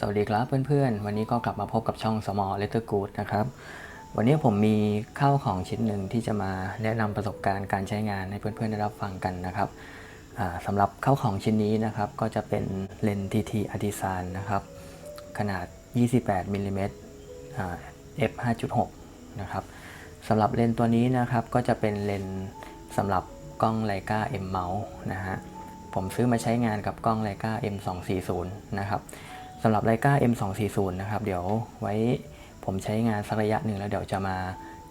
สวัสดีครับเพื่อนๆ วันนี้ก็กลับมาพบกับช่อง Small Letter Good นะครับ วันนี้ผมมีข้าวของชิ้นหนึ่งที่จะมาแนะนำประสบการณ์การใช้งานให้เพื่อนๆ ได้รับฟังกันนะครับอ่าสำหรับข้าวของชิ้นนี้นะครับก็จะเป็นเลนส์ TT Artisan นะครับ ขนาด 28มิลลิเมตรอ่า f 5.6นะครับสำหรับเลนส์ตัวนี้นะครับก็จะเป็นเลนส์สำหรับกล้องไลกา M Mount นะฮะผมซื้อมาใช้งานกับกล้องไลกา M240 นะครับ สำหรับไลกา M240 นะครับ เดี๋ยวไว้ผมใช้งานสักระยะหนึ่งแล้วเดี๋ยวจะมา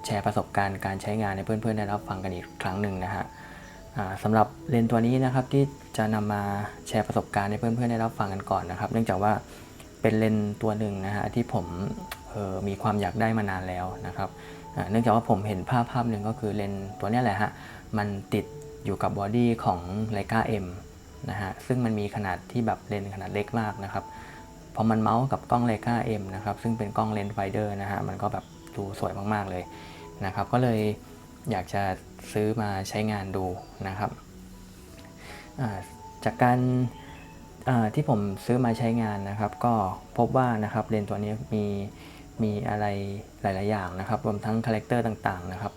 แชร์ประสบการณ์การใช้งานให้เพื่อนๆได้รับฟังกันอีกครั้งหนึ่งนะฮะสำหรับเลนส์ตัวนี้นะครับที่จะนำมาแชร์ประสบการณ์ให้เพื่อนๆได้รับฟังกันก่อนนะครับ เนื่องจากว่าเป็นเลนส์ตัวหนึ่งนะฮะที่ผมออมีความอยากได้มานานแล้วนะครับเนื่องจากว่าผมเห็นภาพภาพหนึ่งก็คือเลนส์ตัวนี้แหละฮะมันติดอยู่กับบอดี้ของไลกา M นะฮะซึ่งมันมีขนาดที่แบบเลนส์ขนาดเล็กมากนะครับ พอมันเมาส์กับกล้องไลกา M นะครับซึ่งเป็นกล้องเลนส์ไฟเดอร์นะฮะมันก็แบบดูสวยมากๆเลยนะครับก็เลยอยากจะซื้อมาใช้งานดูนะครับจากการที่ผมซื้อมาใช้งานนะครับ ก็พบว่านะครับเลนส์ตัวนี้มีมีอะไรหลาย ๆ อย่างนะครับรวมทั้งคาแรคเตอร์ต่าง ๆ นะครับ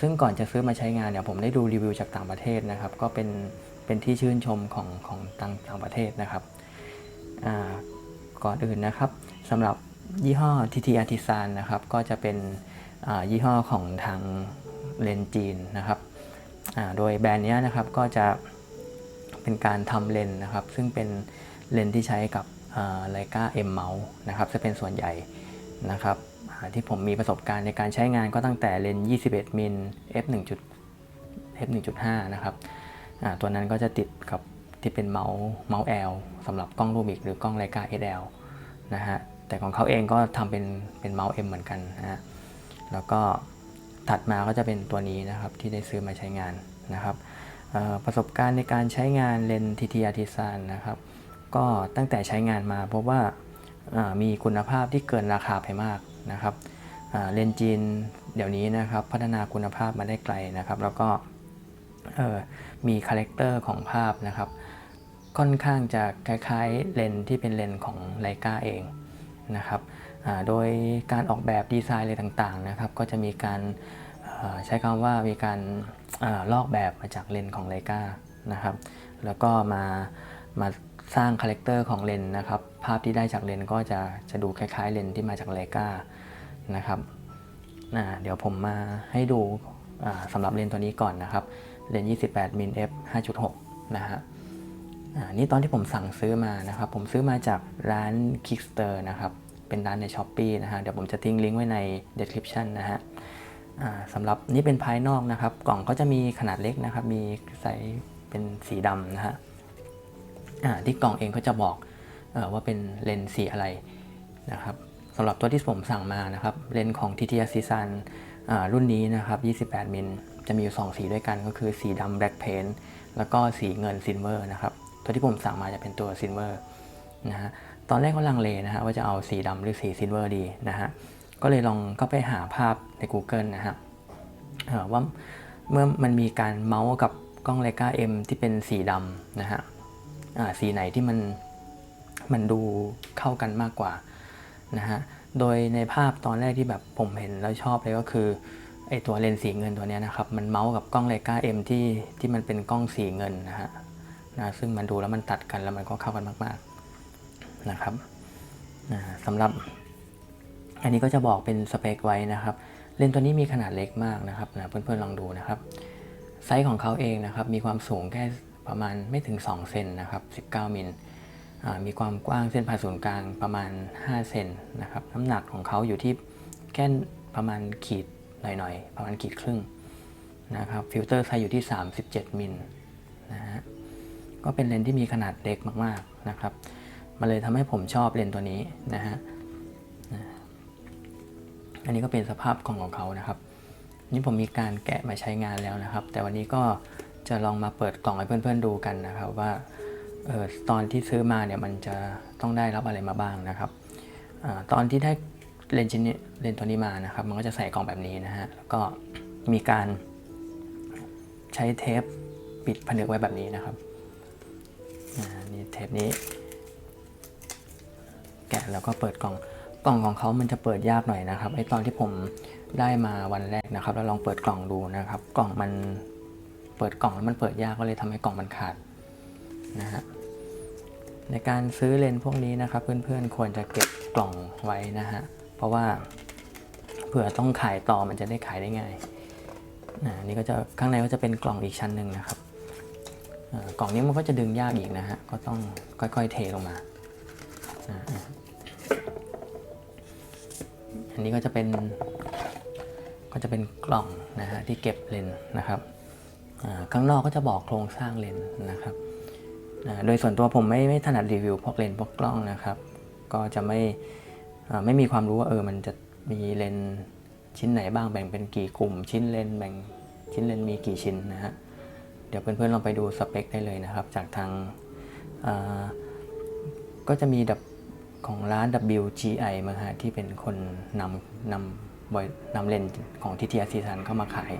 ซึ่งก่อนจะซื้อมาใช้งานเนี่ยผมได้ดูรีวิวจากต่างประเทศนะครับ ก็เป็นเป็นที่ชื่นชมของของต่างต่างประเทศนะครับอ่า ก่อนอื่นนะครับสำหรับยี่ห้อ TT Artisan นะครับ ก็จะเป็นยี่ห้อของทางเลนจีนนะครับโดยแบรนด์นี้นะครับก็จะเป็นการทำเลนส์นะครับ ซึ่งเป็นเลนส์ที่ใช้กับไลกา M Mount นะครับจะเป็นส่วนใหญ่นะครับที่ผมมีประสบการณ์ในการใช้งานก็ตั้งแต่เลนส์21 มิล f 1 f 1.5นะครับตัวนั้นก็จะติดกับ ที่เป็นเมาส์เมาส์ L สำหรับกล้องรูมิกหรือกล้องไลกา SL นะฮะแต่ของเขาเองก็ทำเป็นเป็นเมาส์ M เหมือนกันนะฮะแล้วก็ถัดมาก็จะเป็นตัวนี้นะครับที่ได้ซื้อมาใช้งานนะครับประสบการณ์ในการใช้งานเลนส์ TT Artisan นะครับก็ตั้งแต่ใช้งานมาพบว่ามีคุณภาพที่เกินราคาไปมากนะครับเลนส์จีนเดี๋ยวนี้นะครับพัฒนาคุณภาพมาได้ไกลนะครับ แล้วก็มีคาแรคเตอร์ของภาพนะครับ ค่อนข้างจะคล้ายๆเลนที่เป็นเลนของไลกาเองนะครับโดยการออกแบบดีไซน์อะไรต่างๆนะครับก็จะมีการใช้คำว่ามีการอลอกแบบมาจากเลนของไลกานะครับแล้วก็มามาสร้างคาแรคเตอร์ของเลนนะครับภาพที่ได้จากเลนก็จะจะดูคล้ายๆเลนที่มาจากไลกานะครับเดี๋ยวผมมาให้ดูสำหรับเลนตัวนี้ก่อนนะครับเลนส์28 มิล f 5.6 นะฮะ นี่ตอนที่ผมสั่งซื้อมานะครับ ผมซื้อมาจากร้าน Kickster นะครับ เป็นร้านใน s h อ p e e นะฮะ เดี๋ยวผมจะทิ้งลิงก์ไว้ใน description นะฮะสำหรับนี่เป็นภายนอกนะครับ กล่องก็จะมีขนาดเล็กนะครับ มีไซส์เป็นสีดำนะฮะที่กล่องเองก็จะบอกอว่าเป็นเลนส์สีอะไรนะครับสำหรับตัวที่ผมสั่งมานะครับ เลนส์ของ TT Artisan อ่ารุ่นนี้นะครับ 28 มิล จะมีอยู่ 2 สีด้วยกันก็คือสีดำ black paint แล้วก็สีเงิน silver นะครับ ตัวที่ผมสั่งมาจะเป็นตัว silver นะฮะตอนแรกก็ลังเลนะฮะว่าจะเอาสีดำหรือสี silver ดีนะฮะก็เลยลองเข้าไปหาภาพใน Google นะฮะว่าเมื่อมันมีการเมาส์กับกล้องไลกา M ที่เป็นสีดำนะฮะสีไหนที่มันมันดูเข้ากันมากกว่านะฮะโดยในภาพตอนแรกที่แบบผมเห็นแล้วชอบเลยก็คือไอตัวเลนส์สีเงินตัวนี้นะครับ มันเมาส์กับกล้องไลกา M ที่ที่มันเป็นกล้องสีเงินนะฮะ นะซึ่งมันดูแล้วมันตัดกันแล้วมันก็เข้ากันมาก ๆนะครับนะสำหรับ อันนี้ก็จะบอกเป็นสเปคไว้นะครับ เลนส์ตัวนี้มีขนาดเล็กมากนะครับนะเพื่อนๆลองดูนะครับไซส์ของเขาเองนะครับมีความสูงแค่ประมาณไม่ถึง 2 เซนนะครับ 19 มิลอ่ามีความกว้างเส้นผ่าศูนย์กลางประมาณ 5 เซนนะครับน้ำหนักของเขาอยู่ที่แค่ประมาณขีดหน่อยๆ ประมาณขีดครึ่งนะครับฟิลเตอร์ไซส์อยู่ที่ 37 มิลนะฮะ ก็เป็นเลนส์ที่มีขนาดเล็กมากๆนะครับมันเลยทำให้ผมชอบเลนส์ตัวนี้นะฮะอันนี้ก็เป็นสภาพของของเขานะครับ นี่ผมมีการแกะมาใช้งานแล้วนะครับ แต่วันนี้ก็จะลองมาเปิดกล่องให้เพื่อนๆดูกันนะครับว่าออตอนที่ซื้อมาเนี่ยมันจะต้องได้รับอะไรมาบ้างนะครับอตอนที่ได้เลนส์ชิ้นนี้เลนส์ตัวนี้มานะครับ มันก็จะใส่กล่องแบบนี้นะฮะแล้วก็มีการใช้เทปปิดผนึกไว้แบบนี้นะครับ นี่เทปนี้ แกะแล้วก็เปิดกล่องกล่องของเขามันจะเปิดยากหน่อยนะครับไอตอนที่ผมได้มาวันแรกนะครับ แล้วลองเปิดกล่องดูนะครับ กล่องมันเปิดกล่องแล้วมันเปิดยากก็เลยทำให้กล่องมันขาดนะฮะในการซื้อเลนส์พวกนี้นะครับ เพื่อนๆควรจะเก็บกล่องไว้นะฮะเพราะว่าเผื่อต้องขายต่อมันจะได้ขายได้ง่ายนี่ก็จะข้างในก็จะเป็นกล่องอีกชั้นหนึ่งนะครับ กล่องนี้มันก็จะดึงยากอีกนะฮะ ก็ต้องค่อยๆเทลงมา อันนี้ก็จะเป็น ก็จะเป็นกล่องนะฮะที่เก็บเลนนะครับข้างนอกก็จะบอกโครงสร้างเลนนะครับ โดยส่วนตัวผมไม่ไม่ถนัดรีวิวพวกเลนพวกกล้องนะครับ ก็จะไม่ไม่มีความรู้ว่าเออมันจะมีเลนชิ้นไหนบ้างแบ่งเป็นกี่กลุ่ม ชิ้นเลนแบ่งชิ้นเลนมีกี่ชิ้นนะฮะ เดี๋ยวเพื่อนๆลองไปดูสเปคได้เลยนะครับ จากทางาก็จะมีดับของร้าน WGI มาฮะที่เป็นคนนำนำบอยนำเลนส์ของ TTR ซีซันเข้ามาขาย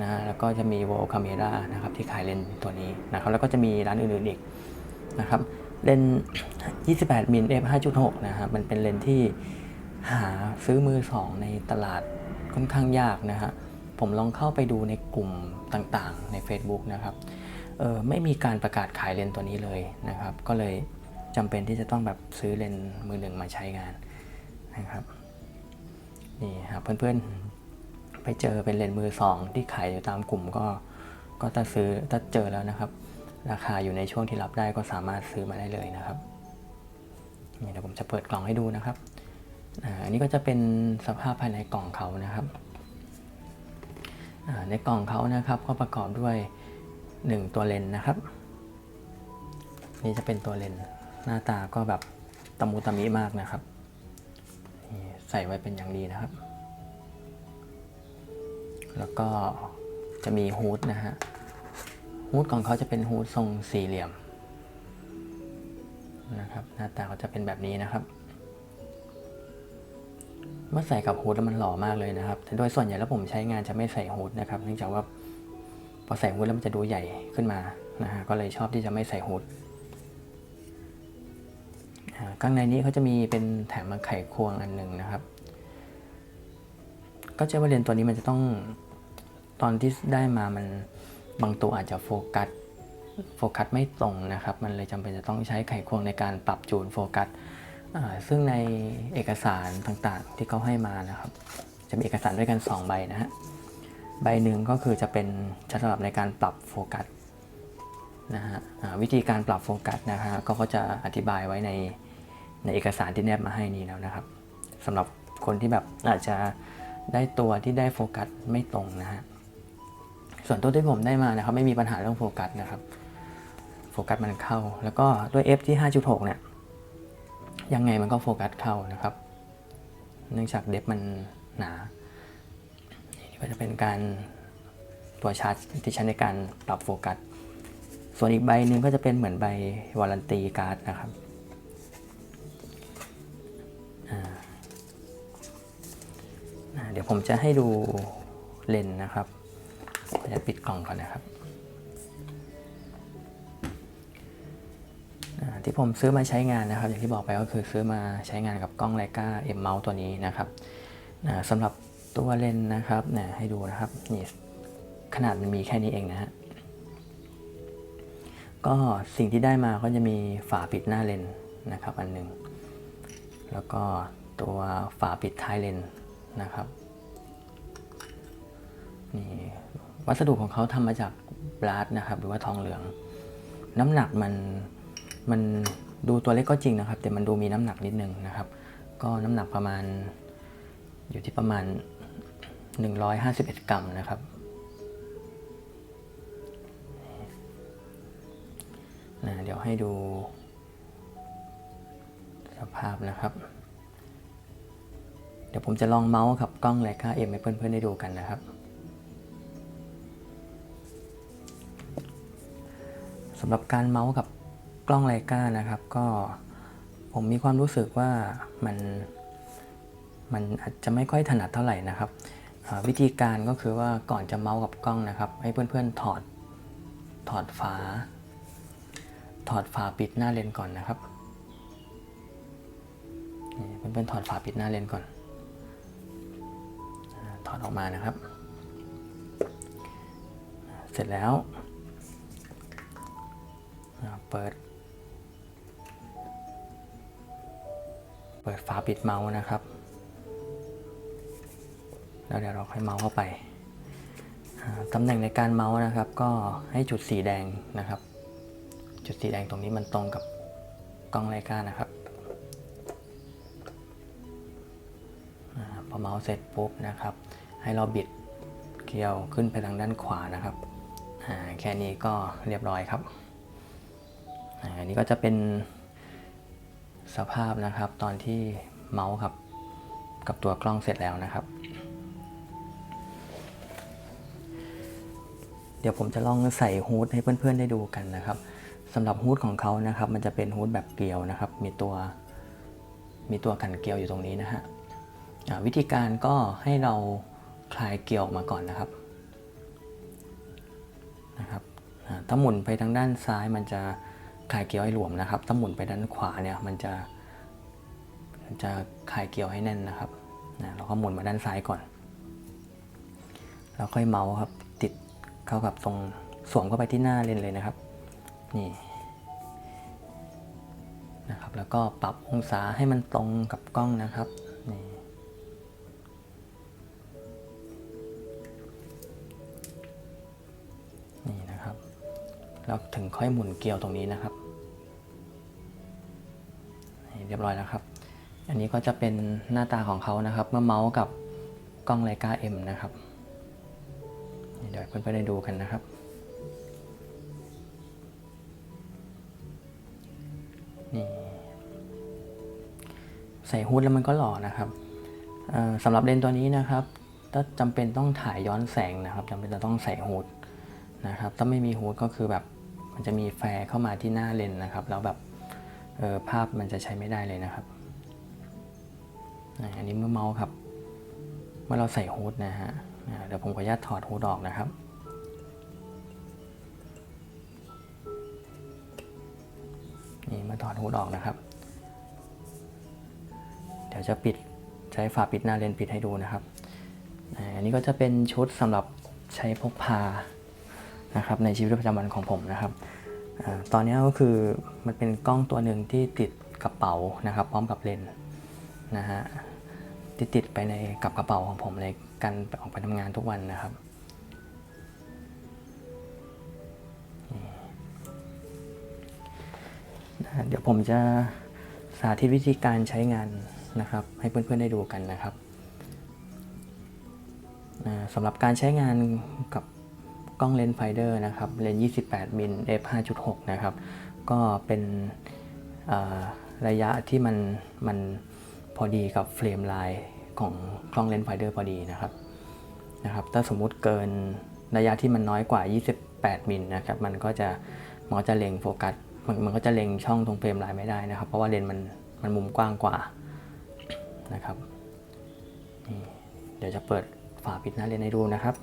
นะฮะแล้วก็จะมี World Camera นะครับที่ขายเลนส์ตัวนี้นะครับแล้วก็จะมีร้านอื่นๆอีกนะครับเลนส์28 มิล f 5.6 นะครับมันเป็นเลนส์ที่หาซื้อมือสองในตลาดค่อนข้างยากนะฮะ ผมลองเข้าไปดูในกลุ่มต่างๆ ใน Facebook นะครับเออไม่มีการประกาศขายเลนส์ตัวนี้เลยนะครับ ก็เลยจำเป็นที่จะต้องแบบซื้อเลนส์มือหนึ่งมาใช้งานนะครับนี่ครับเพื่อนๆไปเจอเป็นเลนส์มือสองที่ขายอยู่ตามกลุ่มก็ก็ถ้าซื้อถ้าเจอแล้วนะครับ ราคาอยู่ในช่วงที่รับได้ก็สามารถซื้อมาได้เลยนะครับนี่เดี๋ยวผมจะเปิดกล่องให้ดูนะครับอาอันนี้ก็จะเป็นสภาพภายในกล่องเขานะครับ ในกล่องเขานะครับก็ประกอบด้วย 1 ตัวเลนนะครับ นี่จะเป็นตัวเลนหน้าตาก็แบบตะมุตะมิมากนะครับ ใส่ไว้เป็นอย่างดีนะครับ แล้วก็จะมีฮูดนะฮะฮูดของเขาจะเป็นฮูดทรงสี่เหลี่ยมนะครับ หน้าตาก็จะเป็นแบบนี้นะครับ เมื่อใส่กับฮูดแล้วมันหล่อมากเลยนะครับแต่โดยส่วนใหญ่แล้วผมใช้งานจะไม่ใส่ฮูดนะครับ เนื่องจากว่าพอใส่ฮูดแล้วมันจะดูใหญ่ขึ้นมานะฮะก็เลยชอบที่จะไม่ใส่ฮูดข้างในนี้เขาจะมีเป็นแถมมาไขควงอันหนึ่งนะครับ ก็เชื่อว่าเลนส์ตัวนี้มันจะต้องตอนที่ได้มามันบางตัวอาจจะโฟกัสโฟกัสไม่ตรงนะครับ มันเลยจำเป็นจะต้องใช้ไขควงในการปรับจูนโฟกัส ซึ่งในเอกสารต่างๆ ที่เขาให้มานะครับ จะมีเอกสารด้วยกัน 2 ใบนะฮะใบหนึ่งก็คือจะเป็นจะสำหรับในการปรับโฟกัสนะฮะวิธีการปรับโฟกัสนะฮะก็เขาจะอธิบายไว้ในในเอกสารที่แนบมาให้นี้แล้วนะครับสำหรับคนที่แบบอาจจะได้ตัวที่ได้โฟกัสไม่ตรงนะฮะส่วนตัวที่ผมได้มานะครับไม่มีปัญหาเรื่องโฟกัสนะครับโฟกัสมันเข้า แล้วก็ด้วย f ที่ 5.6 เนี่ย ยังไงมันก็โฟกัสเข้านะครับ เนื่องจากเดฟมันหนานี่ก็จะเป็นการตัวชาร์จที่ใช้ในการปรับโฟกัส ส่วนอีกใบหนึ่งก็จะเป็นเหมือนใบวารันตีการ์ดนะครับเดี๋ยวผมจะให้ดูเลนส์นะครับจะปิดกล่องก่อนนะครับ ที่ผมซื้อมาใช้งานนะครับ อย่างที่บอกไปก็คือซื้อมาใช้งานกับกล้องไลกา M Mount ตัวนี้นะครับสำหรับตัวเลนนะครับให้ดูนะครับนี่ขนาดมันมีแค่นี้เองนะฮะก็สิ่งที่ได้มาก็จะมีฝาปิดหน้าเลนนะครับ อันหนึ่งแล้วก็ตัวฝาปิดท้ายเลนนะครับนี่วัสดุของเขาทำมาจากบลาสนะครับ หรือว่าทองเหลือง น้ำหนักมัน มันดูตัวเล็กก็จริงนะครับ แต่มันดูมีน้ำหนักนิดนึงนะครับ ก็น้ำหนักประมาณอยู่ที่ประมาณ 151 กรัมนะครับ นะเดี๋ยวให้ดูสภาพนะครับ เดี๋ยวผมจะลองเมาส์กับกล้องไลกาเอ็มให้เพื่อนๆได้ดูกันนะครับสำหรับการเมาส์กับ กล้องไลกานะครับ ก็ผมมีความรู้สึกว่ามันมันอาจจะไม่ค่อยถนัดเท่าไหร่นะครับวิธีการก็คือว่าก่อนจะเมาส์กับกล้องนะครับ ให้เพื่อนๆถอดถอดฝา ถอดฝาปิดหน้าเลนก่อนนะครับเพื่อนๆถอดฝาปิดหน้าเลนก่อน ถอดออกมานะครับ เสร็จแล้ว เปิด ปิดฝาปิดเมาส์นะครับ แล้วเดี๋ยวเราค่อยเมาส์เข้าไปตำแหน่งในการเมาส์นะครับ ก็ให้จุดสีแดงนะครับ จุดสีแดงตรงนี้มันตรงกับกล้องไลกานะครับพอเมาส์เสร็จปุ๊บนะครับ ให้เราบิดเกลียวขึ้นไปทางด้านขวานะครับแค่นี้ก็เรียบร้อยครับอันนี้ก็จะเป็น สภาพนะครับ ตอนที่เมาส์ครับกับตัวกล้องเสร็จแล้วนะครับ เดี๋ยวผมจะลองใส่ฮูดให้เพื่อนๆได้ดูกันนะครับสำหรับฮูดของเขานะครับ มันจะเป็นฮูดแบบเกลียวนะครับ มีตัวมีตัวกันเกลียวอยู่ตรงนี้นะฮะวิธีการก็ให้เราคลายเกลียวออกมาก่อนนะครับนะครับถ้าหมุนไปทางด้านซ้ายมันจะ คลายเกลียวให้หลวมนะครับ ถ้าหมุนไปด้านขวาเนี่ยมันจะมันจะคลายเกลียวให้แน่นนะครับนะเราก็หมุนมาด้านซ้ายก่อน แล้วค่อยเมาส์ครับติดเข้ากับตรงสวมเข้าไปที่หน้าเลนเลยนะครับ นี่นะครับ แล้วก็ปรับองศาให้มันตรงกับกล้องนะครับ แล้วถึงค่อยหมุนเกลียวตรงนี้นะครับเรียบร้อยแล้วครับ อันนี้ก็จะเป็นหน้าตาของเขานะครับ เมื่อเมาส์กับกล้องไลกา M นะครับ เดี๋ยวเพื่อนๆได้ดูกันนะครับนี่ใส่ฮูดแล้วมันก็หล่อนะครับสำหรับเลนตัวนี้นะครับถ้าจำเป็นต้องถ่ายย้อนแสงนะครับจำเป็นจะต้องใส่ฮูดนะครับ ถ้าไม่มีฮูดก็คือแบบ มันจะมีแฟร์เข้ามาที่หน้าเลนนะครับ แล้วแบบเออภาพมันจะใช้ไม่ได้เลยนะครับ อันนี้เมื่อเมาส์ครับ เมื่อเราใส่ฮูดนะฮะเดี๋ยวผมขออนุญาตถอดฮูดออกนะครับ นี่มาถอดฮูดออกนะครับ เดี๋ยวจะปิดใช้ฝาปิดหน้าเลนปิดให้ดูนะครับ อันนี้ก็จะเป็นชุดสำหรับใช้พกพา นะครับในชีวิตประจำวันของผมนะครับอตอนนี้ก็คือมันเป็นกล้องตัวหนึ่งที่ติดกระเป๋านะครับ พร้อมกับเลนนะฮะที่ติดไปในกับกระเป๋าของผมในการออกไปทำงานทุกวันนะครับเดี๋ยวผมจะสาธิตวิธีการใช้งานนะครับ ให้เพื่อนๆได้ดูกันนะครับสำหรับการใช้งานกับ กล้องเลนส์ไฟเดอร์นะครับเลนส์28มิล f 5.6นะครับก็เป็นระยะที่มันมันพอดีกับเฟรมไลน์ของกล้องเลนส์ไฟเดอร์พอดีนะครับนะครับ ถ้าสมมุติเกินระยะที่มันน้อยกว่า 28มิลนะครับมันก็จะมันก็จะเล็งโฟกัสมันมันก็จะเล็งช่องตรงเฟรมไลน์ไม่ได้นะครับ เพราะว่าเลนส์มันมันมุมกว้างกว่านะครับเดี๋ยวจะเปิดฝาปิดหน้าเลนส์ให้ดูนะครับ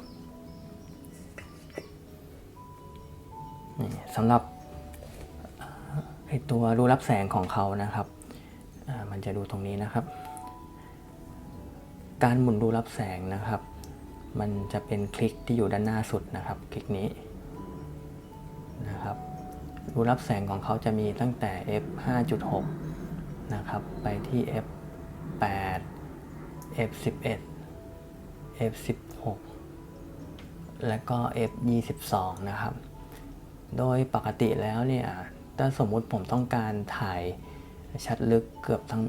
สำหรับไอตัวรูรับแสงของเขานะครับมันจะดูตรงนี้นะครับ การหมุนรูรับแสงนะครับ มันจะเป็นคลิกที่อยู่ด้านหน้าสุดนะครับ คลิกนี้นะครับรูรับแสงของเขาจะมีตั้งแต่ f 5.6นะครับ ไปที่ f 8 f 11 f 16และก็ f 22นะครับ โดยปกติแล้วเนี่ยถ้าสมมุติผมต้องการถ่ายชัดลึกเกือบทั้ง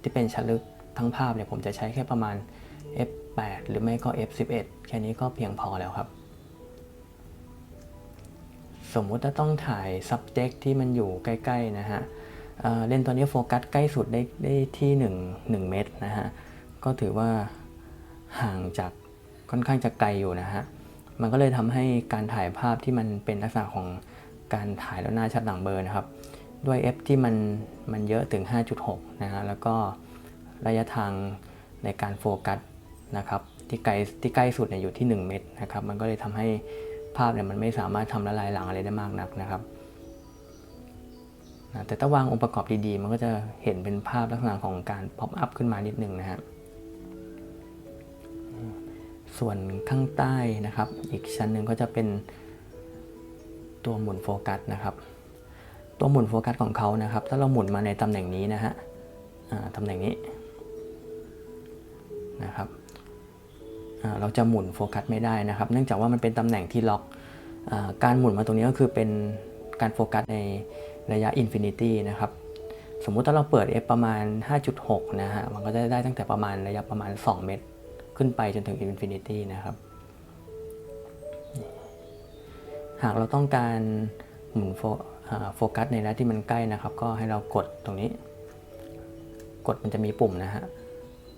ที่เป็นชัดลึกทั้งภาพเนี่ยผมจะใช้แค่ประมาณ f 8 หรือไม่ก็ f 11 แค่นี้ก็เพียงพอแล้วครับ สมมุติถ้าต้องถ่าย subject ที่มันอยู่ใกล้ๆนะฮะเเลนส์ตัวนี้โฟกัสใกล้สุดได้ได้ที่1 1เมตรนะฮะ ก็ถือว่าห่างจากค่อนข้างจะไกลอยู่นะฮะ มันก็เลยทำให้การถ่ายภาพที่มันเป็นลักษณะของการถ่ายแล้วหน้าชัดหลังเบลอนะครับ ด้วย f ที่มันมันเยอะถึง 5.6 นะฮะ แล้วก็ระยะทางในการโฟกัสนะครับที่ไกลที่ใกล้สุดเนี่ยอยู่ที่ 1 เมตรนะครับ มันก็เลยทำให้ภาพเนี่ยมันไม่สามารถทำละลายหลังอะไรได้มากนักนะครับนะแต่ถ้าวางองค์ประกอบดีๆ มันก็จะเห็นเป็นภาพลักษณะของการป๊อปอัพขึ้นมานิดนึงนะฮะ ส่วนข้างใต้นะครับ อีกชั้นหนึ่งก็จะเป็นตัวหมุนโฟกัสนะครับ ตัวหมุนโฟกัสของเขานะครับ ถ้าเราหมุนมาในตำแหน่งนี้นะฮะตำแหน่งนี้นะครับเราจะหมุนโฟกัสไม่ได้นะครับ เนื่องจากว่ามันเป็นตำแหน่งที่ล็อกอการหมุนมาตรงนี้ก็คือเป็นการโฟกัสในระยะอินฟินิตี้นะครับ สมมุติถ้าเราเปิด f ประมาณ 5.6 นะฮะ มันก็จะได้ตั้งแต่ประมาณระยะประมาณ 2 เมตร ขึ้นไปจนถึงอินฟินิตี้นะครับ หากเราต้องการหมุนโฟกัสในระยะที่มันใกล้นะครับ ก็ให้เรากดตรงนี้ กดมันจะมีปุ่มนะฮะ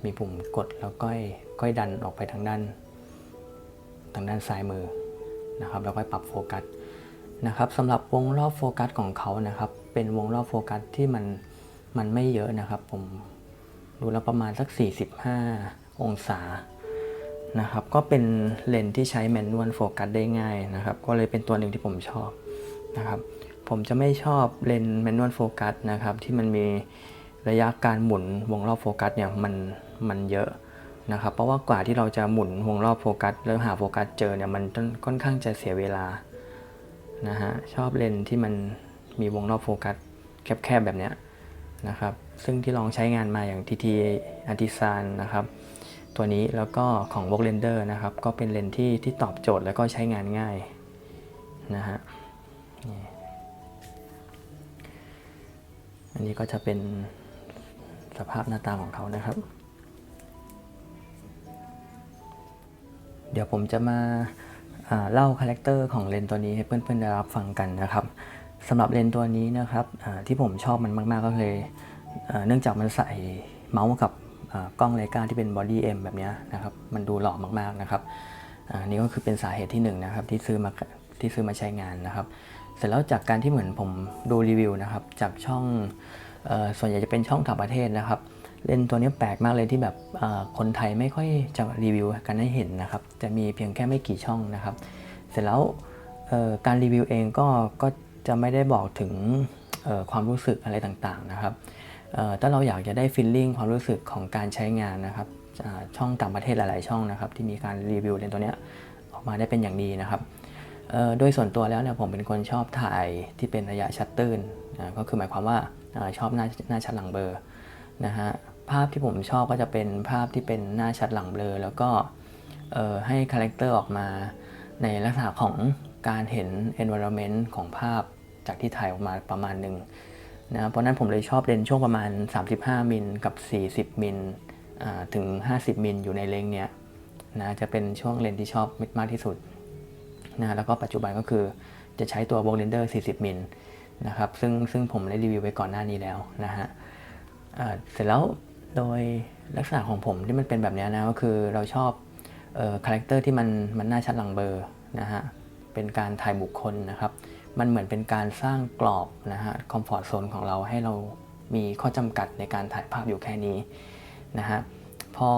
มีปุ่มกดแล้วก็ค่อยดันออกไปทางด้าน ทางด้านซ้ายมือนะครับ แล้วค่อยปรับโฟกัสนะครับสำหรับวงรอบโฟกัสของเขานะครับ เป็นวงรอบโฟกัสที่มันมันไม่เยอะนะครับ ผมดูแล้วประมาณสัก 45 องศานะครับ ก็เป็นเลนส์ที่ใช้แมนนวลโฟกัสได้ง่ายนะครับ ก็เลยเป็นตัวหนึ่งที่ผมชอบนะครับ ผมจะไม่ชอบเลนส์แมนนวลโฟกัสนะครับ ที่มันมีระยะการหมุนวงรอบโฟกัสเนี่ยมันมันเยอะนะครับ เพราะว่ากว่าที่เราจะหมุนวงรอบโฟกัสแล้วหาโฟกัสเจอเนี่ยมันค่อนข้างจะเสียเวลานะฮะชอบเลนส์ที่มันมีวงรอบโฟกัสแคบๆแบบเนี้ยนะครับ ซึ่งที่ลองใช้งานมาอย่าง TT Artisan นะครับ ตัวนี้แล้วก็ของ v o g l e n d e r นะครับ ก็เป็นเลนที่ที่ตอบโจทย์แล้วก็ใช้งานง่ายนะฮะนี่อันนี้ก็จะเป็นสภาพหน้าตาของเขานะครับ เดี๋ยวผมจะมาาเล่าคาแรคเตอร์ของเลนตัวนี้ให้เพื่อนๆได้รับฟังกันนะครับสำหรับเลนตัวนี้นะครับที่ผมชอบมันมากๆก็เลยเนื่องจากมันใส่เมาส์กับ กล้องไลกาที่เป็นบอดี้เอ็มแบบนี้นะครับมันดูหล่อมากๆนะครับอ่านี่ก็คือเป็นสาเหตุที่หนึ่งนะครับที่ซื้อมาที่ซื้อมาใช้งานนะครับ เสร็จแล้วจากการที่เหมือนผมดูรีวิวนะครับจากช่องออส่วนใหญ่จะเป็นช่องต่างประเทศนะครับเลนตัวนี้แปลกมากเลยที่แบบคนไทยไม่ค่อยจะรีวิวกันให้เห็นนะครับ จะมีเพียงแค่ไม่กี่ช่องนะครับ เสร็จแล้วการรีวิวเองก็ก็จะไม่ได้บอกถึงความรู้สึกอะไรต่างๆนะครับ ถ้าเราอยากจะได้ฟีลลิ่งความรู้สึกของการใช้งานนะครับช่องต่างประเทศหลาย ๆ ช่องนะครับที่มีการรีวิวเลนตัวเนี้ยออกมาได้เป็นอย่างดีนะครับโดยส่วนตัวแล้วเนี่ยผมเป็นคนชอบถ่ายที่เป็นระยะชัดตื้นก็คือหมายความว่าชอบหน้าหน้าชัดหลังเบลอนะฮะภาพที่ผมชอบก็จะเป็นภาพที่เป็นหน้าชัดหลังเบลอแล้วก็ให้คาแรคเตอร์ออกมาในลักษณะของการเห็น environment ของภาพจากที่ถ่ายออกมาประมาณหนึ่ง นะเพราะนั้นผมเลยชอบเลนช่วงประมาณ 35 มิลกับ 40 มิลถึง 50 มิลอยู่ในเลนเนี้ยนะจะเป็นช่วงเลนที่ชอบมากที่สุดนะแล้วก็ปัจจุบันก็คือจะใช้ตัว v o g l e n d e r 40 มิลนะครับซึ่งซึ่งผมได้รีวิวไว้ก่อนหน้านี้แล้วนะฮะเอ่อเสร็จแล้วโดยลักษณะของผมที่มันเป็นแบบเนี้ยนะก็คือเราชอบคาแรคเตอร์ที่มันมันน่าชัดหลังเบอร์นะฮะเป็นการถ่ายบุคคลนะครับ มันเหมือนเป็นการสร้างกรอบนะฮะคอมฟอร์ทโซนของเราให้เรามีข้อจำกัดในการถ่ายภาพอยู่แค่นี้นะฮะพอ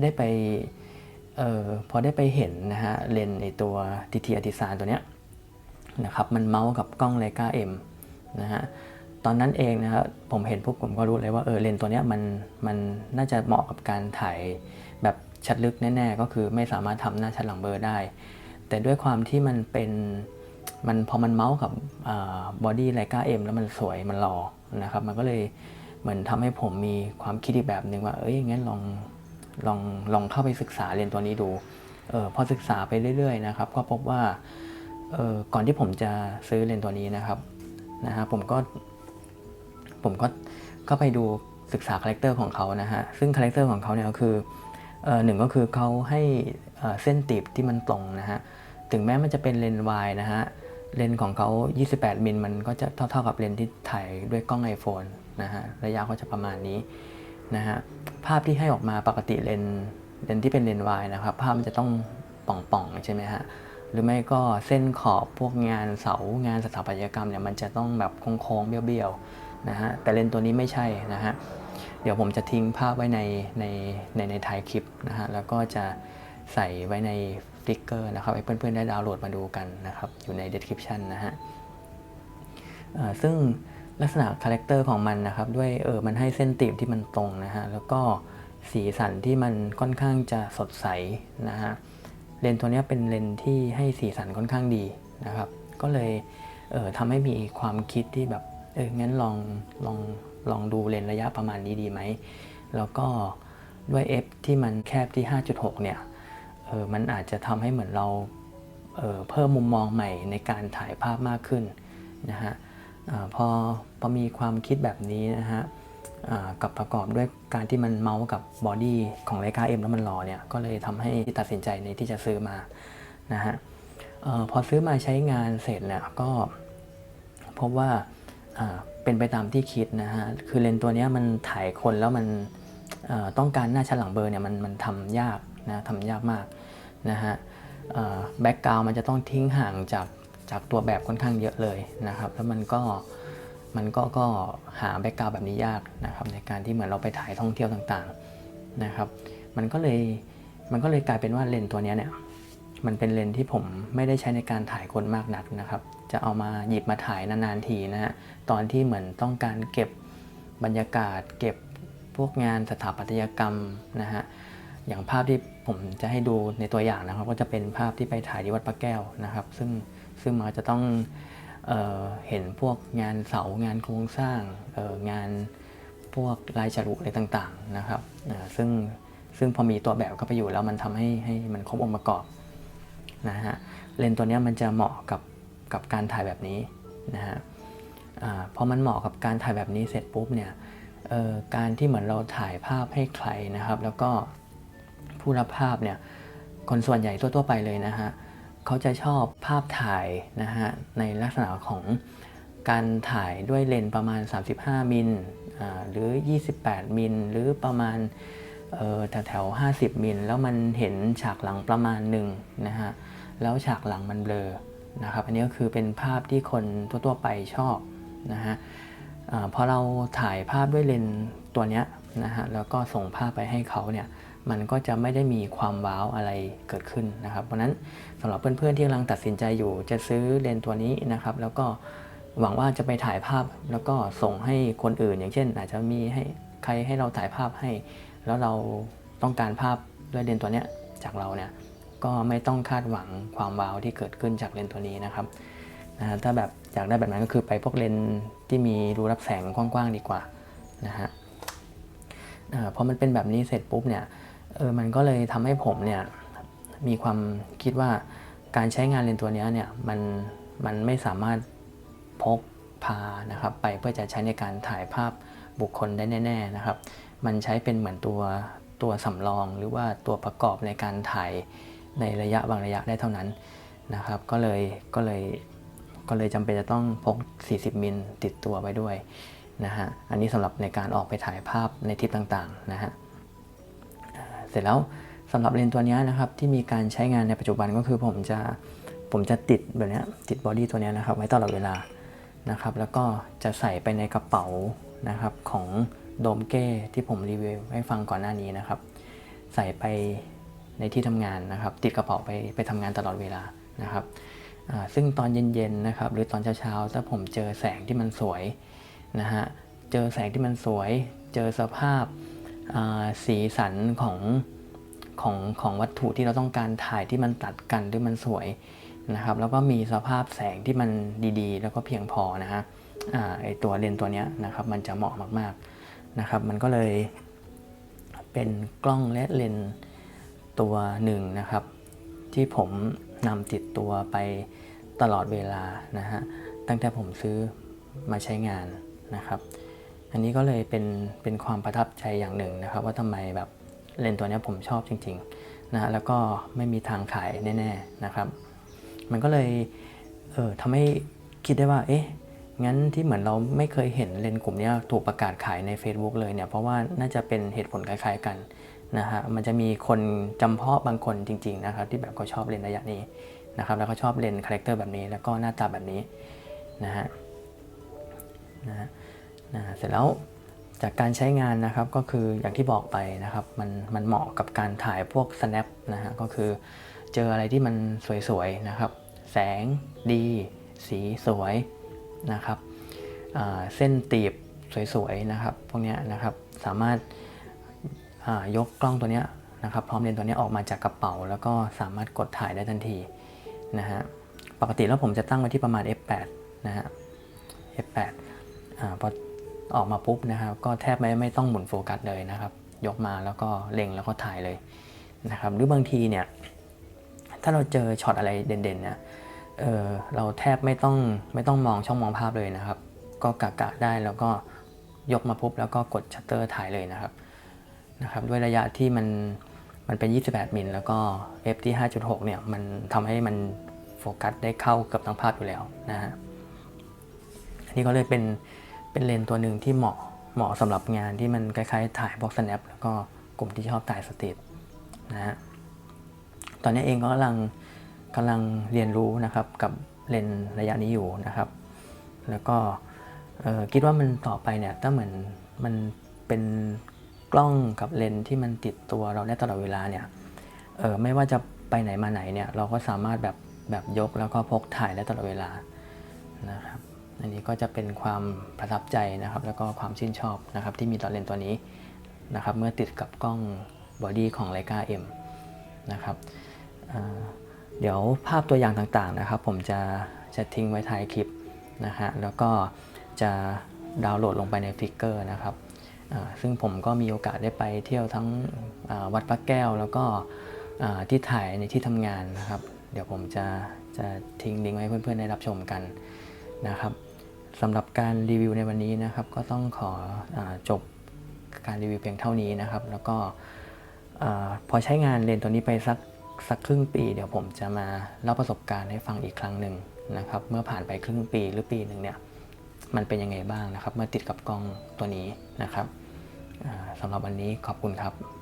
ได้ไปเออพอได้ไปเห็นนะฮะเลนส์ในตัว TT Artisan ตัวเนี้ยนะครับมันเมาส์กับกล้อง Leica M นะฮะตอนนั้นเองนะครับผมเห็นปุ๊บผมก็รู้เลยว่าเออเลนส์ตัวเนี้ยมันมันน่าจะเหมาะกับการถ่ายแบบชัดลึกแน่ ๆ ก็คือไม่สามารถทำหน้าชัดหลังเบลอได้ แต่ด้วยความที่มันเป็น มันพอมันเมาส์กับบอดี้ไลกาเอ็มแล้วมันสวยมันหล่อนะครับ มันก็เลยเหมือนทำให้ผมมีความคิดอีกแบบหนึ่งว่า เอ้ยงั้นลองลองลองเข้าไปศึกษาเรียนตัวนี้ดูเออพอศึกษาไปเรื่อยๆนะครับ ก็พบว่าเออก่อนที่ผมจะซื้อเรียนตัวนี้นะครับนะฮะผมก็ผมก็ก็ไปดูศึกษาคาแรคเตอร์ของเขานะฮะซึ่งคาแรคเตอร์ของเขาเนี่ยก็คือเออหนึ่งก็คือเขาให้เส้นตีบที่มันตรงนะฮะถึงแม้มันจะเป็นเลนวายนะฮะ เลนส์ของเขา 28 มิล มันก็จะเท่าๆกับเลนส์ที่ถ่ายด้วยกล้อง iPhone นะฮะ ระยะก็จะประมาณนี้นะฮะ ภาพที่ให้ออกมาปกติเลนส์เลนส์ที่เป็นเลนส์วายนะครับ ภาพมันจะต้องป่องๆ ใช่ไหมฮะ หรือไม่ก็เส้นขอบพวกงานเสางานสถาปัตยกรรมเนี่ยมันจะต้องแบบโค้งๆ เบี้ยวๆ นะฮะ แต่เลนส์ตัวนี้ไม่ใช่นะฮะ เดี๋ยวผมจะทิ้งภาพไว้ในในในในท้ายคลิปนะฮะ แล้วก็จะใส่ไว้ใน ฟลิกเกอร์นะครับให้เพื่อนๆได้ดาวน์โหลดมาดูกันนะครับ อยู่ใน description นะฮะซึ่งลักษณะคาแรคเตอร์ของมันนะครับ ด้วยเออมันให้เส้นตีบที่มันตรงนะฮะ แล้วก็สีสันที่มันค่อนข้างจะสดใสนะฮะ เลนตัวเนี้ยเป็นเลนที่ให้สีสันค่อนข้างดีนะครับ ก็เลยเออทำให้มีความคิดที่แบบเอองั้นลองลองลองดูเลนระยะประมาณนี้ดีไหม แล้วก็ด้วย f ที่มันแคบที่ 5.6 เนี่ย เออมันอาจจะทำให้เหมือนเราเออเพิ่มมุมมองใหม่ในการถ่ายภาพมากขึ้นนะฮะอพอพอมีความคิดแบบนี้นะฮะอ่ากับประกอบด้วยการที่มันเมาส์กับบอดี้ของไลกาเอ็มแล้วมันรอเนี่ยก็เลยทำให้ตัดสินใจในที่จะซื้อมานะฮะออพอซื้อมาใช้งานเสร็จเนี่ยก็พบว่าเป็นไปตามที่คิดนะฮะคือเลนส์ตัวนี้มันถ่ายคนแล้วมันต้องการหน้าชั้นหลังเบอร์เนี่ยมันมันทำยาก นะทำยากมากนะฮะแบ็กกราวมันจะต้องทิ้งห่างจากจากตัวแบบค่อนข้างเยอะเลยนะครับ แล้วมันก็มันก็ก็หาแบ็กกราวแบบนี้ยากนะครับในการที่เหมือนเราไปถ่ายท่องเที่ยวต่างๆนะครับ มันก็เลยมันก็เลยกลายเป็นว่าเลนส์ตัวนี้เนี่ยมันเป็นเลนส์ที่ผมไม่ได้ใช้ในการถ่ายคนมากนักนะครับ จะเอามาหยิบมาถ่ายนานๆทีนะฮะตอนที่เหมือนต้องการเก็บบรรยากาศ เก็บพวกงานสถาปัตยกรรมนะฮะอย่างภาพที่ ผมจะให้ดูในตัวอย่างนะครับ ก็จะเป็นภาพที่ไปถ่ายที่วัดพระแก้วนะครับ ซึ่งซึ่งมันจะต้องเออเห็นพวกงานเสางานโครงสร้างงานพวกลายฉลุอะไรต่างๆนะครับซึ่งซึ่งพอมีตัวแบบเข้าไปอยู่แล้วมันทำให้ให้มันครบองค์ประกอบนะฮะเลนส์ตัวนี้มันจะเหมาะกับกับการถ่ายแบบนี้นะฮะอพอมันเหมาะกับการถ่ายแบบนี้เสร็จปุ๊บเนี่ยการที่เหมือนเราถ่ายภาพให้ใครนะครับ แล้วก็ ผู้รับภาพเนี่ยคนส่วนใหญ่ทั่วๆไปเลยนะฮะเขาจะชอบภาพถ่ายนะฮะในลักษณะของการถ่ายด้วยเลนส์ประมาณ 35 มิลอ่าหรือ 28 มิลหรือประมาณแถวแถว50 มิลแล้วมันเห็นฉากหลังประมาณหนึ่งนะฮะแล้วฉากหลังมันเบลอนะครับอันนี้ก็คือเป็นภาพที่คนทั่วๆไปชอบนะฮะอพอเราถ่ายภาพด้วยเลนส์ตัวเนี้ยนะฮะแล้วก็ส่งภาพไปให้เขาเนี่ย มันก็จะไม่ได้มีความว้าวอะไรเกิดขึ้นนะครับ เพราะนั้นสำหรับเพื่อนๆที่กำลังตัดสินใจอยู่ จะซื้อเลนส์ตัวนี้นะครับ แล้วก็หวังว่าจะไปถ่ายภาพแล้วก็ส่งให้คนอื่น อย่างเช่น อาจจะมีให้ใครให้เราถ่ายภาพให้ แล้วเราต้องการภาพด้วยเลนส์ตัวเนี้ยจากเราเนี่ยก็ไม่ต้องคาดหวังความว้าวที่เกิดขึ้นจากเลนส์ตัวนี้นะครับนะถ้าแบบอยากได้แบบนั้นก็คือไปพวกเลนส์ที่มีรูรับแสงกว้างๆดีกว่านะฮะเอ่อพอมันเป็นแบบนี้เสร็จปุ๊บเนี่ย เออมันก็เลยทำให้ผมเนี่ยมีความคิดว่าการใช้งานเลนส์ตัวนี้เนี่ยมันมันไม่สามารถพกพานะครับไปเพื่อจะใช้ในการถ่ายภาพบุคคลได้แน่ๆนะครับ มันใช้เป็นเหมือนตัวตัวสำรองหรือว่าตัวประกอบในการถ่ายในระยะบางระยะได้เท่านั้นนะครับ ก็เลยก็เลยก็เลยจำเป็นจะต้องพก 40 มิลติดตัวไว้ด้วยนะฮะ อันนี้สำหรับในการออกไปถ่ายภาพในทริปต่างๆนะฮะ เสร็จแล้วสำหรับเลนส์ตัวนี้นะครับที่มีการใช้งานในปัจจุบันก็คือผมจะผมจะติดแบบนี้ติดบอดี้ตัวนี้นะครับไว้ตลอดเวลานะครับแล้วก็จะใส่ไปในกระเป๋านะครับของโดมเก้ที่ผมรีวิวให้ฟังก่อนหน้านี้นะครับ ใส่ไปในที่ทำงานนะครับ ติดกระเป๋าไปไปทำงานตลอดเวลานะครับซึ่งตอนเย็นๆนะครับหรือตอนเช้าๆถ้าผมเจอแสงที่มันสวยนะฮะเจอแสงที่มันสวย เจอสภาพ สีสันของของของวัตถุที่เราต้องการถ่ายที่มันตัดกันที่มันสวยนะครับ แล้วก็มีสภาพแสงที่มันดีๆ แล้วก็เพียงพอนะฮะไอตัวเลนตัวนี้นะครับมันจะเหมาะมากๆนะครับ มันก็เลยเป็นกล้องและเลนตัวหนึ่งนะครับ ที่ผมนำติดตัวไปตลอดเวลานะฮะตั้งแต่ผมซื้อมาใช้งานนะครับ อันนี้ก็เลยเป็นเป็นความประทับใจอย่างหนึ่งนะครับ ว่าทำไมแบบเลนตัวนี้ผมชอบจริงๆนะฮะแล้วก็ไม่มีทางขายแน่ๆนะครับ มันก็เลยเออทำให้คิดได้ว่า เอ๊ะงั้นที่เหมือนเราไม่เคยเห็นเลนกลุ่มนี้ถูกประกาศขายใน Facebook เลยเนี่ยเพราะว่าน่าจะเป็นเหตุผลคล้ายๆกันนะฮะมันจะมีคนจำเพาะบางคนจริงๆนะครับที่แบบเขาชอบเลนระยะนี้นะครับแล้วก็ชอบเลนคาแรคเตอร์แบบนี้แล้วก็หน้าตาแบบนี้นะฮะนะฮะ นะเสร็จแล้วจากการใช้งานนะครับก็คืออย่างที่บอกไปนะครับมันมันเหมาะกับการถ่ายพวก snap นะฮะก็คือเจออะไรที่มันสวยๆนะครับ แสงดี สีสวยนะครับเส้นตีบสวยๆนะครับพวกนี้นะครับสามารถายกกล้องตัวนี้นะครับพร้อมเลนส์ตัวนี้ออกมาจากกระเป๋า แล้วก็สามารถกดถ่ายได้ทันทีนะฮะปกติแล้วผมจะตั้งไว้ที่ประมาณ f8 นะฮะ f8 อาพอ ออกมาปุ๊บนะครับ ก็แทบไม่ไม่ต้องหมุนโฟกัสเลยนะครับ ยกมาแล้วก็เล็งแล้วก็ถ่ายเลยนะครับ หรือบางทีเนี่ย ถ้าเราเจอช็อตอะไรเด่นๆเนี่ยเออเราแทบไม่ต้องไม่ต้องมองช่องมองภาพเลยนะครับ ก็กะกะได้แล้วก็ยกมาปุ๊บแล้วก็กดชัตเตอร์ถ่ายเลยนะครับนะครับ ด้วยระยะที่มันมันเป็น 28 มิลแล้วก็ f ที่ 5.6 เนี่ย มันทำให้มันโฟกัสได้เข้าเกือบทั้งภาพอยู่แล้วนะฮะอันนี้ก็เลยเป็น เป็นเลนส์ตัวหนึ่งที่เหมาะเหมาะสำหรับงานที่มันคล้ายๆ ถ่ายพวก snap แล้วก็กลุ่มที่ชอบถ่ายสตรีทนะฮะตอนนี้เองก็กำลังกำลังเรียนรู้นะครับกับเลนส์ระยะนี้อยู่นะครับ แล้วก็คิดว่ามันต่อไปเนี่ยถ้าเหมือนมันเป็นกล้องกับเลนส์ที่มันติดตัวเราได้ตลอดเวลาเนี่ยเออไม่ว่าจะไปไหนมาไหนเนี่ยเราก็สามารถแบบแบบยกแล้วก็พกถ่ายได้ตลอดเวลานะครับ อันนี้ก็จะเป็นความประทับใจนะครับ แล้วก็ความชื่นชอบนะครับที่มีต่อเลนส์ตัวนี้นะครับเมื่อติดกับกล้องบอดี้ของ Leica M นะครับเดี๋ยวภาพตัวอย่างต่างๆนะครับ ผมจะจะทิ้งไว้ท้ายคลิปนะฮะแล้วก็จะดาวน์โหลดลงไปในฟิกเกอร์นะครับซึ่งผมก็มีโอกาสได้ไปเที่ยวทั้งวัดพระแก้ว แล้วก็ที่ถ่ายในที่ทำงานนะครับ เดี๋ยวผมจะจะทิ้งลิงก์ไว้เพื่อนๆได้รับชมกัน นะครับสำหรับการรีวิวในวันนี้นะครับก็ต้องขออจบการรีวิวเพียงเท่านี้นะครับ แล้วก็พอใช้งานเลนตัวนี้ไปสักสักครึ่งปี เดี๋ยวผมจะมาเล่าประสบการณ์ให้ฟังอีกครั้งหนึ่งนะครับ เมื่อผ่านไปครึ่งปีหรือปีหนึ่งเนี่ยมันเป็นยังไงบ้างนะครับ เมื่อติดกับกล้องตัวนี้นะครับสำหรับวันนี้ขอบคุณครับ